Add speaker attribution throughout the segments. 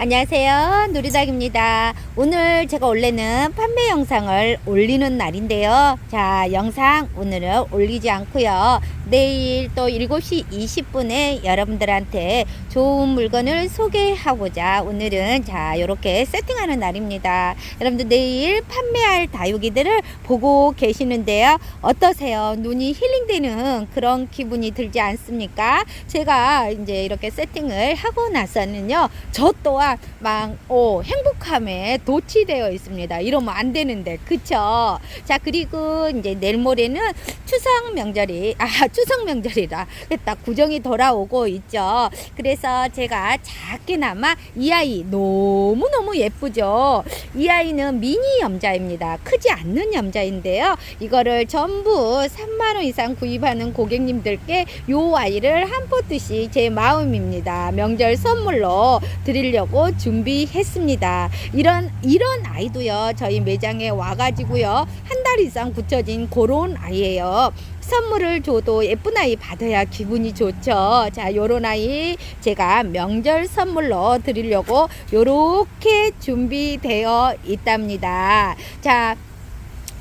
Speaker 1: 안녕하세요. 누리닭입니다. 오늘 제가 원래는 판매 영상을 올리는 날인데요. 자, 영상 오늘은 올리지 않고요. 내일 또 7시 20분에 여러분들한테 좋은 물건을 소개하고자 오늘은 자, 이렇게 세팅하는 날입니다. 여러분들 내일 판매할 다육이들을 보고 계시는데요. 어떠세요? 눈이 힐링되는 그런 기분이 들지 않습니까? 제가 이제 이렇게 세팅을 하고 나서는요. 저 또한 막 오, 행복함에 도취되어 있습니다. 이러면 안 되는데. 그쵸? 자, 그리고 이제 내일 모레는 추석 명절이 아, 추석 명절이다. 딱 구정이 돌아오고 있죠. 그래서 제가 작게나마 이 아이 너무너무 예쁘죠. 이 아이는 미니 염자입니다. 크지 않는 염자인데요. 이거를 전부 3만 원 이상 구입하는 고객님들께 요 아이를 한 포트씩 제 마음입니다. 명절 선물로 드리려고 준비했습니다. 이런 이런 아이도요. 저희 매장에 와 가지고요. 한 달 이상 붙여진 그런 아이예요. 선물을 줘도 예쁜 아이 받아야 기분이 좋죠. 자, 요런 아이 제가 명절 선물로 드리려고 요렇게 준비되어 있답니다. 자,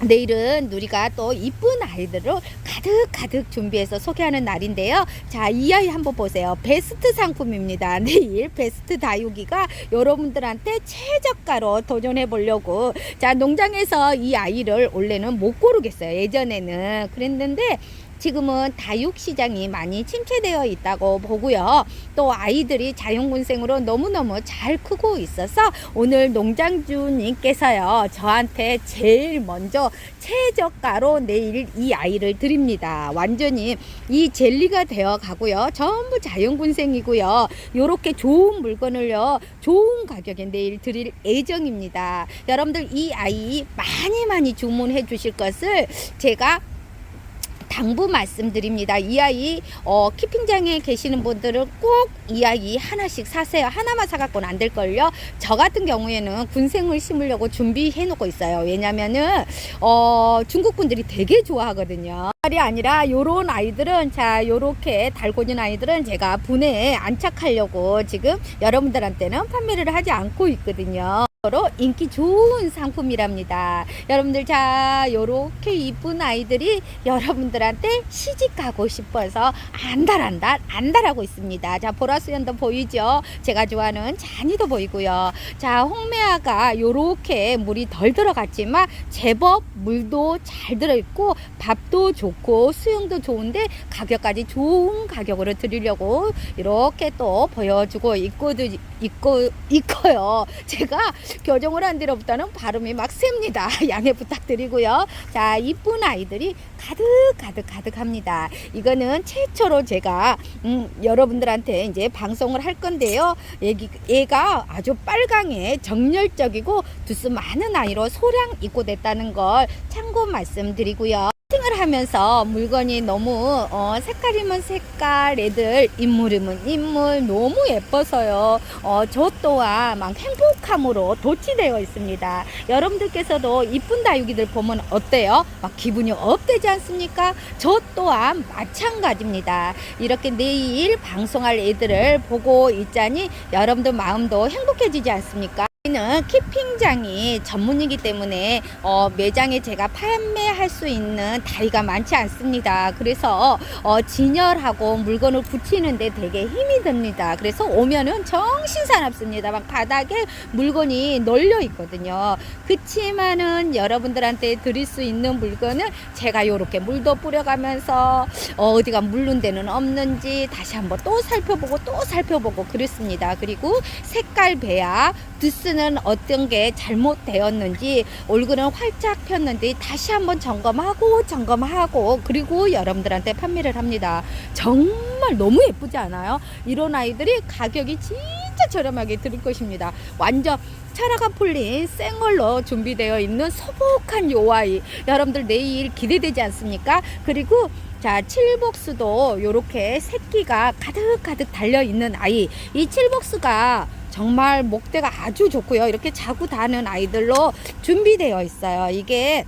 Speaker 1: 내일은 누리가 또 이쁜 아이들을 가득 가득 준비해서 소개하는 날인데요. 자, 이 아이 한번 보세요. 베스트 상품입니다. 내일 베스트 다육이가 여러분들한테 최저가로 도전해 보려고. 자, 농장에서 이 아이를 원래는 못 고르겠어요. 예전에는 그랬는데 지금은 다육 시장이 많이 침체되어 있다고 보고요. 또 아이들이 자연군생으로 너무너무 잘 크고 있어서 오늘 농장주님께서요. 저한테 제일 먼저 최저가로 내일 이 아이를 드립니다. 완전히 이 젤리가 되어 가고요. 전부 자연군생이고요. 요렇게 좋은 물건을요. 좋은 가격에 내일 드릴 예정입니다. 여러분들 이 아이 많이 많이 주문해 주실 것을 제가 당부 말씀드립니다. 이 아이 어, 키핑장에 계시는 분들은 꼭 이 아이 하나씩 사세요. 하나만 사갖고는 안 될걸요. 저 같은 경우에는 군생을 심으려고 준비해 놓고 있어요. 왜냐면은 어, 중국 분들이 되게 좋아하거든요. 이 아니라 요런 아이들은 자 요렇게 달고진 아이들은 제가 분해에 안착하려고 지금 여러분들한테는 판매를 하지 않고 있거든요. 로 인기 좋은 상품이랍니다. 여러분들 자 요렇게 이쁜 아이들이 여러분들한테 시집 가고 싶어서 안달안달 안달하고 있습니다. 자 보라수연도 보이죠? 제가 좋아하는 잔이도 보이고요. 자 홍매화가 요렇게 물이 덜 들어갔지만 제법 물도 잘 들어있고 밥도 좋고 수영도 좋은데 가격까지 좋은 가격으로 드리려고 이렇게 또 보여주고 있고도 있고 있고요. 제가 교정을 한 뒤로부터는 발음이 막 셉니다. 양해 부탁드리고요. 자, 이쁜 아이들이 가득 가득 가득합니다. 이거는 최초로 제가 음, 여러분들한테 이제 방송을 할 건데요. 얘기, 얘가 아주 빨강에 정열적이고 두수 많은 아이로 소량 입고됐다는 걸 참고 말씀드리고요. 하면서 물건이 너무 어, 색깔이면 색깔 애들 인물이면 인물 너무 예뻐서요. 어, 저 또한 막 행복함으로 도취되어 있습니다. 여러분들께서도 이쁜 다육이들 보면 어때요? 막 기분이 업되지 않습니까? 저 또한 마찬가지입니다. 이렇게 내일 방송할 애들을 보고 있자니 여러분들 마음도 행복해지지 않습니까 는 키핑장이 전문이기 때문에 어, 매장에 제가 판매할 수 있는 다리가 많지 않습니다. 그래서 어, 진열하고 물건을 붙이는데 되게 힘이 듭니다. 그래서 오면은 정신사납습니다. 막 바닥에 물건이 널려 있거든요. 그치만은 여러분들한테 드릴 수 있는 물건을 제가 이렇게 물도 뿌려가면서 어, 어디가 물른 데는 없는지 다시 한번 또 살펴보고 또 살펴보고 그렇습니다. 그리고 색깔 배합 두스 는 어떤 게 잘못되었는지 얼굴은 활짝 폈는데 다시 한번 점검하고 점검하고 그리고 여러분들한테 판매를 합니다. 정말 너무 예쁘지 않아요? 이런 아이들이 가격이 진짜 저렴하게 드릴 것입니다. 완전 차라가 풀린 생얼로 준비되어 있는 소복한 요 아이 여러분들 내일 기대되지 않습니까? 그리고 자, 칠복수도 요렇게 새끼가 가득가득 달려 있는 아이. 이 칠복수가 정말 목대가 아주 좋고요. 이렇게 자고 다는 아이들로 준비되어 있어요. 이게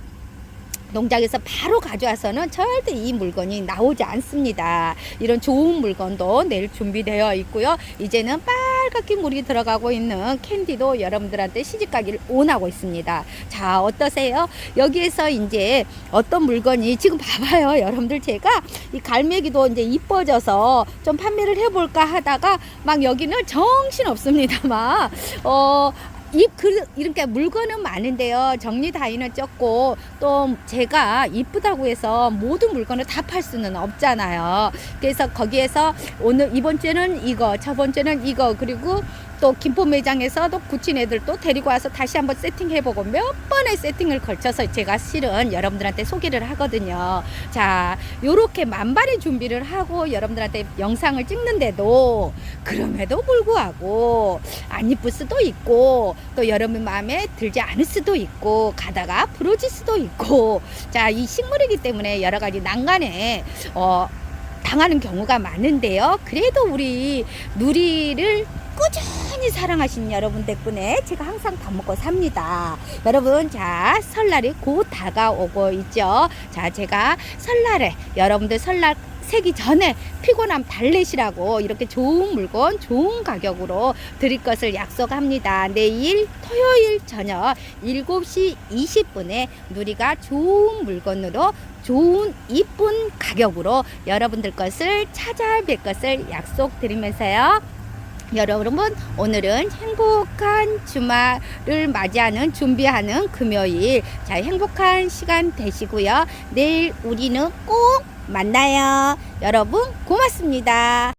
Speaker 1: 농장에서 바로 가져와서는 절대 이 물건이 나오지 않습니다. 이런 좋은 물건도 내일 준비되어 있고요. 이제는 빨 갛게 물이 들어가고 있는 캔디도 여러분들한테 시집가기를 원하고 있습니다. 자, 어떠세요? 여기에서 이제 어떤 물건이 지금 봐봐요. 여러분들 제가 이 갈매기도 이제 이뻐져서 좀 판매를 해볼까 하다가 막 여기는 정신 없습니다. 막, 어, 이, 그, 이렇게 물건은 많은데요. 정리 다이는 적고, 또 제가 이쁘다고 해서 모든 물건을 다 팔 수는 없잖아요. 그래서 거기에서 오늘, 이번 주에는 이거, 저번 주에는 이거, 그리고 또 김포 매장에서도 굳힌 애들 또 데리고 와서 다시 한번 세팅해보고 몇 번의 세팅을 걸쳐서 제가 실은 여러분들한테 소개를 하거든요. 자, 요렇게 만반의 준비를 하고 여러분들한테 영상을 찍는데도 그럼에도 불구하고 안 이쁠 수도 있고 또 여러분 마음에 들지 않을 수도 있고 가다가 부러질 수도 있고 자, 이 식물이기 때문에 여러 가지 난간에 어, 당하는 경우가 많은데요. 그래도 우리 누리를 꾸준히 사랑하시는 여러분 덕분에 제가 항상 밥 먹고 삽니다. 여러분, 자, 설날이 곧 다가오고 있죠. 자, 제가 설날에 여러분들 설날 세기 전에 피곤함 달래시라고 이렇게 좋은 물건 좋은 가격으로 드릴 것을 약속합니다. 내일 토요일 저녁 7시 20분에 누리가 좋은 물건으로 좋은 이쁜 가격으로 여러분들 것을 찾아뵐 것을 약속드리면서요. 여러분 오늘은 행복한 주말을 맞이하는 준비하는 금요일. 자 행복한 시간 되시고요. 내일 우리는 꼭 만나요. 여러분 고맙습니다